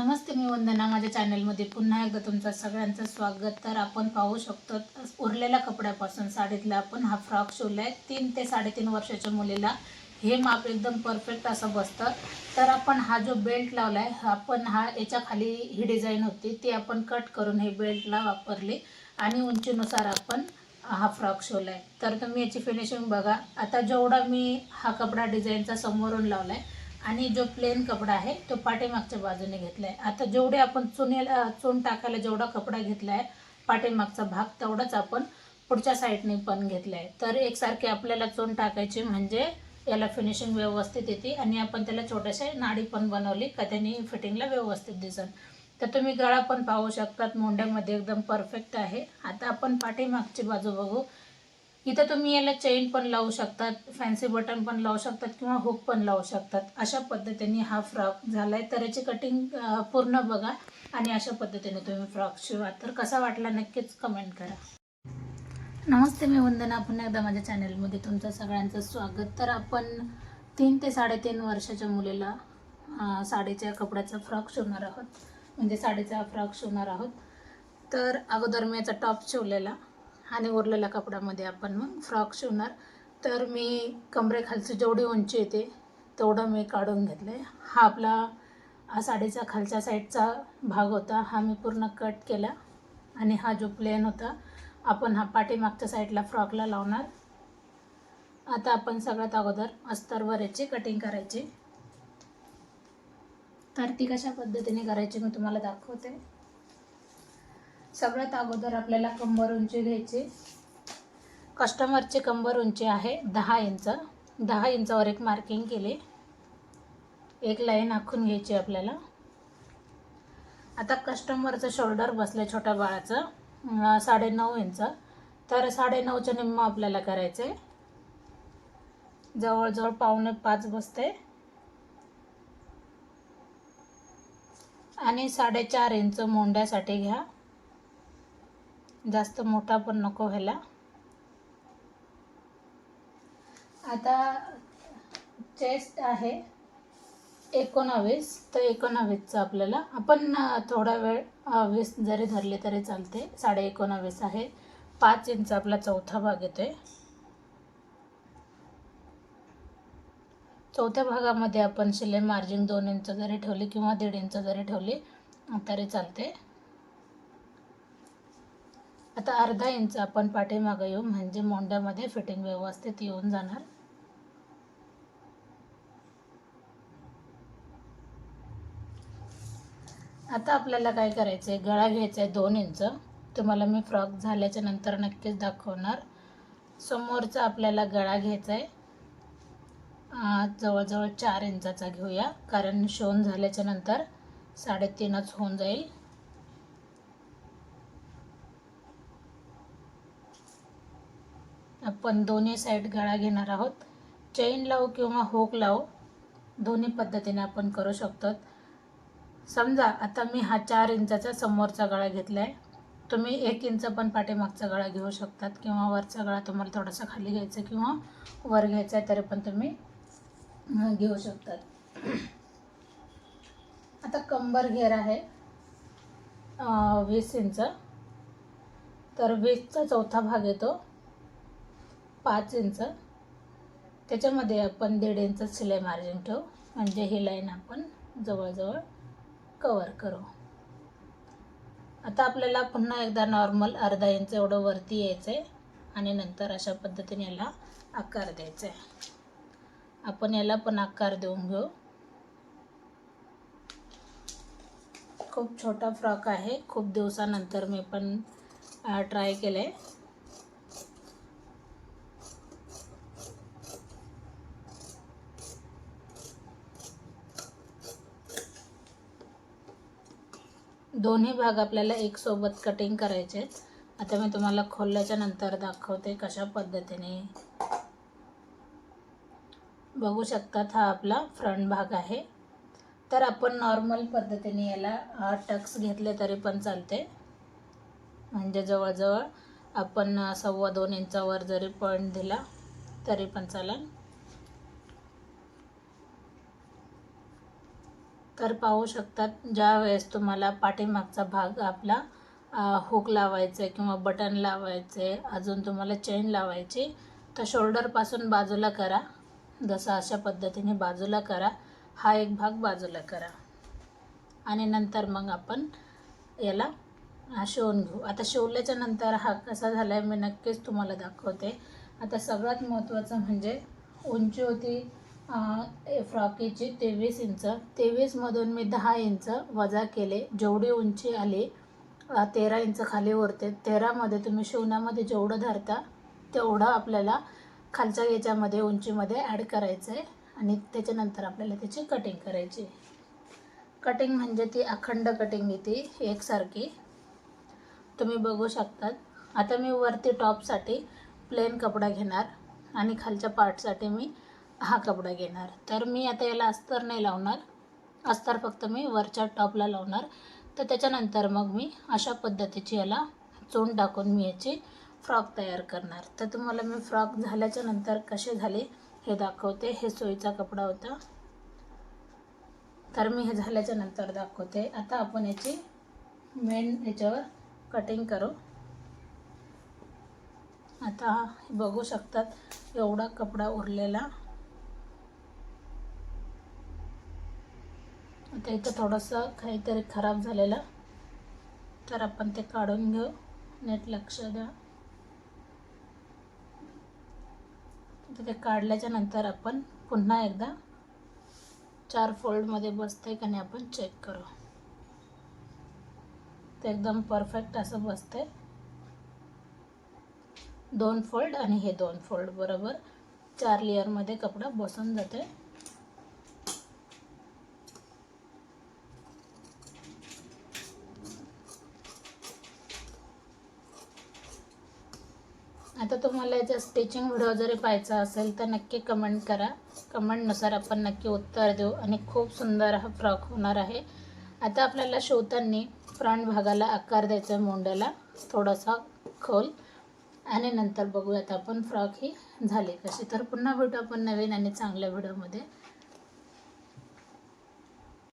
नमस्ते मी वंदना. माझ्या चॅनलमध्ये पुन्हा एकदा तुमचं सगळ्यांचं स्वागत. तर आपण पाहू शकतो उरलेल्या कपड्यापासून साडीतला आपण हा फ्रॉक शिवला आहे तीन ते साडेतीन वर्षाच्या मुलीला हे माप एकदम परफेक्ट असं बसतं. तर आपण हा जो बेल्ट लावला आहे आपण हा याच्या खाली ही डिझाईन होती ती आपण कट करून हे बेल्टला वापरली आणि उंचीनुसार आपण हा फ्रॉक शिवला आहे तर तुम्ही याची फिनिशिंग बघा. आता जेवढा मी हा कपडा डिझाईनचा समोरून लावला आहे आणि जो प्लेन कपडा आहे तो पाठीमागच्या बाजूने घेतला आहे आता जेवढे आपण चुनेला चून टाकायला जेवढा कपडा घेतला आहे पाठीमागचा भाग तेवढाच आपण पुढच्या साईडने पण घेतला आहे तर एकसारखे आपल्याला चून टाकायची म्हणजे याला फिनिशिंग व्यवस्थित येते आणि आपण त्याला छोट्याशा नाडी पण बनवली का त्याने फिटिंगला व्यवस्थित दिसत तर तुम्ही गळा पण पाहू शकतात मोंड्यामध्ये एकदम परफेक्ट आहे. आता आपण पाठीमागची बाजू बघू. इथं तुम्ही याला चेन पण लावू शकतात फॅन्सी बटन पण लावू शकतात किंवा हुक पण लावू शकतात. अशा पद्धतीने हा फ्रॉक झाला आहे तर याची कटिंग पूर्ण बघा आणि अशा पद्धतीने तुम्ही फ्रॉक शिवा. तर कसा वाटला नक्कीच कमेंट करा. नमस्ते मी वंदना. पुन्हा एकदा माझ्या चॅनलमध्ये तुमचं सगळ्यांचं स्वागत. तर आपण तीन ते साडेतीन वर्षाच्या मुलीला साडीच्या कपड्याचा फ्रॉक शिवणार आहोत. म्हणजे साडीचा फ्रॉक शिवणार आहोत. तर अगोदर मी याचा टॉप शिवलेला. आणि उरलेल्या कपड्यामध्ये आपण मग फ्रॉक शिवणार. तर मी कमरेखालची जेवढी उंची येते तेवढं मी काढून घेतलं. आहे हा आपला हा साडीचा खालच्या साईडचा भाग होता हा मी पूर्ण कट केला. आणि हा जो प्लेन होता आपण हा पाठीमागच्या साईडला फ्रॉकला लावणार. आता आपण सगळ्यात अगोदर अस्तरवर याची कटिंग करायची. तर ती कशा पद्धतीने करायची मी तुम्हाला दाखवते. सगळ्यात अगोदर आपल्याला कंबर उंची घ्यायची. कस्टमरची कंबर उंची आहे दहा इंच. दहा इंचावर एक मार्किंग केली. एक लाईन आखून घ्यायची आपल्याला. आता कस्टमरचं शोल्डर बसलं छोट्या बाळाचं. साडेनऊ इंच. तर साडेनऊच्या निम्म आपल्याला करायचं. आहे जवळजवळ पावणे पाच बसते. आणि साडेचार इंच मोंड्यासाठी घ्या. जास्त मोठा पण नको व्हायला. आता चेस्ट आहे एकोणावीस तर एकोणावीसचं आपल्याला. आपण थोडा वेळ वीस जरी धरले तरी चालते. साडे एकोणावीस आहे. पाच इंच आपला चौथा भाग येतो आहे चौथ्या भागामध्ये आपण शिलाई मार्जिन दोन इंच जरी ठेवली किंवा दीड इंच जरी ठेवली तरी चालते. आता अर्धा इंच आपण पाठीमागं येऊ म्हणजे मोंड्यामध्ये फिटिंग व्यवस्थित येऊन जाणार. आता आपल्याला काय करायचं आहे गळा घ्यायचा आहे दोन इंच. तुम्हाला मी फ्रॉक झाल्याच्यानंतर नक्कीच दाखवणार. समोरचा आपल्याला गळा घ्यायचा आहे जवळजवळ चार इंचाचा घेऊया कारण शिवून झाल्याच्यानंतर साडेतीनच होऊन जाईल. आपण दोन्ही साईड गळा घेणार आहोत. चेन लावू किंवा होक लावू दोन्ही पद्धतीने आपण करू शकतो समजा आता मी हा चार इंचाचा समोरचा गळा घेतला आहे तुम्ही एक इंच पण पाठीमागचा गळा घेऊ शकतात किंवा वरचा गळा तुम्हाला थोडासा खाली घ्यायचा किंवा वर घ्यायचा आहे तरी पण तुम्ही घेऊ शकतात. आता कंबर घेर आहे वीस इंच. तर वीसचा चौथा भाग येतो. पाच इंच. त्याच्यामध्ये आपण दीड इंच शिलाई मार्जिन ठेवू. म्हणजे ही लाईन आपण जवळजवळ कवर करू. आता आपल्याला पुन्हा एकदा नॉर्मल अर्धा इंच एवढं वरती यायचं आहे आणि नंतर अशा पद्धतीने याला आकार द्यायचा आहे आपण याला पण आकार देऊन घेऊ. खूप छोटा फ्रॉक आहे. खूप दिवसानंतर मी पण ट्राय केलं आहे दोन्ही भाग आपल्याला एकसोबत कटिंग करायचे आहेत. आता मी तुम्हाला खोलल्याच्या नंतर दाखवते कशा पद्धतीने. बघू शकतात हा आपला फ्रंट भाग आहे. तर आपण नॉर्मल पद्धतीने याला टक्स घेतले तरी पण चालते. म्हणजे जवळजवळ आपण सव्वा दोन इंचावर जरी पॉईंट दिला तरी पण चालेल. तर पाहू शकतात. ज्या वेळेस तुम्हाला पाठीमागचा भाग आपला हुक लावायचं आहे किंवा बटन लावायचं आहे अजून तुम्हाला चेन लावायची तर शोल्डरपासून बाजूला करा. जसं अशा पद्धतीने बाजूला करा. हा एक भाग बाजूला करा. आणि नंतर मग आपण याला शिवून घेऊ. आता शिवल्याच्या नंतर हा कसा झाला आहे मी नक्कीच तुम्हाला दाखवते. आता सगळ्यात महत्त्वाचं म्हणजे उंची होती फ्रॉकीची तेवीस इंच तेवीसमधून मी दहा इंच वजा केले जेवढी उंची आली तेरा इंच खाली उरते तेरामध्ये तुम्ही शिवण्यामध्ये जेवढं धरता तेवढं आपल्याला खालच्या याच्यामध्ये उंचीमध्ये ॲड करायचं आहे आणि त्याच्यानंतर आपल्याला त्याची कटिंग करायची. कटिंग म्हणजे ती अखंड कटिंग येते एकसारखी. तुम्ही बघू शकतात. आता मी वरती टॉपसाठी प्लेन कपडा घेणार आणि खालच्या पार्टसाठी मी हा कपडा घेणार. तर मी आता याला अस्तर नाही लावणार. अस्तर फक्त मी वरच्या टॉपला लावणार. तर त्याच्यानंतर मग मी अशा पद्धतीची याला चोंड टाकून मी याची फ्रॉक तयार करणार. तर तुम्हाला मी फ्रॉक झाल्याच्यानंतर कसे झाले हे दाखवते. हे सोयीचा कपडा होता. तर मी हे झाल्याच्यानंतर दाखवते. आता आपण याची मेन याच्यावर कटिंग करू. आता बघू शकतात एवढा कपडा उरलेला. आता इथं थोडंसं काहीतरी खराब झालेलं. तर आपण ते काढून घेऊ. नीट लक्ष द्या. ते काढल्याच्या नंतर आपण पुन्हा एकदा चार फोल्डमध्ये बसते का नाही आपण चेक करू. ते एकदम परफेक्ट असं बसते दोन फोल्ड आणि हे दोन फोल्ड बरोबर चार लेअरमध्ये कपडा बसून जाते आता तुम्हाला याचा स्टिचिंग व्हिडिओ जरी पाहायचा असेल तर नक्की कमेंट करा. कमेंटनुसार आपण नक्की उत्तर देऊ आणि खूप सुंदर हा फ्रॉक होणार आहे. आता आपल्याला शिवताना फ्रंट भागाला आकार द्यायचा आहे मोंड्याला थोडासा खोल. आणि नंतर बघूयात आपण फ्रॉक ही झाली कशी. तर पुन्हा भेटू आपण नवीन आणि चांगल्या व्हिडिओमध्ये